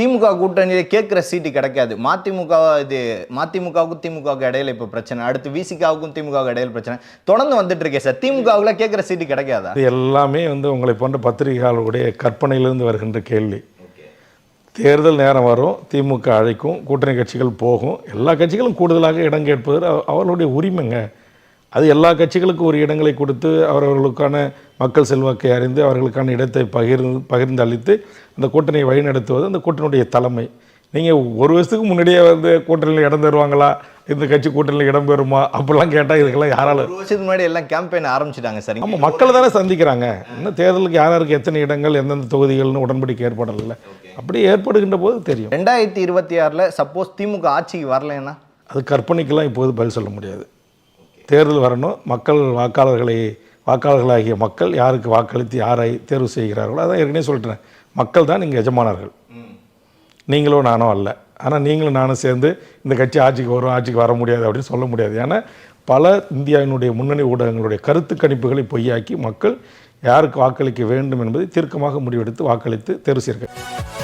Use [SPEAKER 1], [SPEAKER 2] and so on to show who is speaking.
[SPEAKER 1] திமுக கூட்டணியில் கேட்குற சீட்டு கிடைக்காது. மதிமுக இது மதிமுகவுக்கும் திமுகவுக்கு இடையில இப்போ பிரச்சனை. அடுத்து விசிகாவுக்கும் திமுகவுக்கு இடையில பிரச்சனை. தொடர்ந்து வந்துட்டு இருக்கே சார். திமுகவுல கேட்குற சீட்டு கிடைக்காதா?
[SPEAKER 2] இது எல்லாமே வந்து உங்களை போன்ற பத்திரிகையாளர்களுடைய கற்பனையிலிருந்து வருகின்ற கேள்வி. தேர்தல் நேரம் வரும். திமுக அழைக்கும். கூட்டணி கட்சிகள் போகும். எல்லா கட்சிகளும் கூடுதலாக இடம் கேட்பது அவ- அவர்களுடைய உரிமைங்க. அது எல்லா கட்சிகளுக்கும் ஒரு இடங்களை கொடுத்து அவரவர்களுக்கான மக்கள் செல்வாக்கை அறிந்து அவர்களுக்கான இடத்தை பகிர்ந்து பகிர்ந்து அளித்து அந்த கூட்டணியை வழிநடத்துவது அந்த கூட்டணியுடைய தலைமை. நீங்கள் ஒரு வருஷத்துக்கு முன்னாடியே வந்து கூட்டணியில் இடம் தருவாங்களா? இந்த கட்சி கூட்டணியில் இடம் பெறுமா? அப்படிலாம் கேட்டால் இதுக்கெல்லாம் யாரால
[SPEAKER 1] ஒரு வருஷத்துக்கு முன்னாடி எல்லாம் கேம்பெயின் ஆரம்பிச்சிட்டாங்க சார்.
[SPEAKER 2] ஆமாம் மக்கள் தானே சந்திக்கிறாங்க. இன்னும் தேர்தலுக்கு யார் யாருக்கு எத்தனை இடங்கள் எந்தெந்த தொகுதிகள்னு உடன்படிக்கை ஏற்படலை அப்படி ஏற்படுகின்ற போது தெரியும்.
[SPEAKER 1] ரெண்டாயிரத்தி இருபத்தி ஆறில் சப்போஸ் திமுக ஆட்சிக்கு வரலைன்னா?
[SPEAKER 2] அது கற்பனைக்கெல்லாம் இப்போது பதில் சொல்ல முடியாது. தேர்தல் வரணும். மக்கள் வாக்காளர்களை வாக்காளர்களாகிய மக்கள் யாருக்கு வாக்களித்து யாரை தேர்வு செய்கிறார்களோ அதான் ஏற்கனவே சொல்லிட்டேன். மக்கள் தான் நீங்கள் எஜமானர்கள். நீங்களும் நானும் அல்ல. ஆனால் நீங்களும் நானும் சேர்ந்து இந்த கட்சி ஆட்சிக்கு வரும் ஆட்சிக்கு வர முடியாது அப்படின்னு சொல்ல முடியாது. ஏன்னா பல இந்தியாவினுடைய முன்னணி ஊடகங்களுடைய கருத்து கணிப்புகளை பொய்யாக்கி மக்கள் யாருக்கு வாக்களிக்க வேண்டும் என்பதை தீர்க்கமாக முடிவெடுத்து வாக்களித்து தேர்வு செய்கிறார்கள்.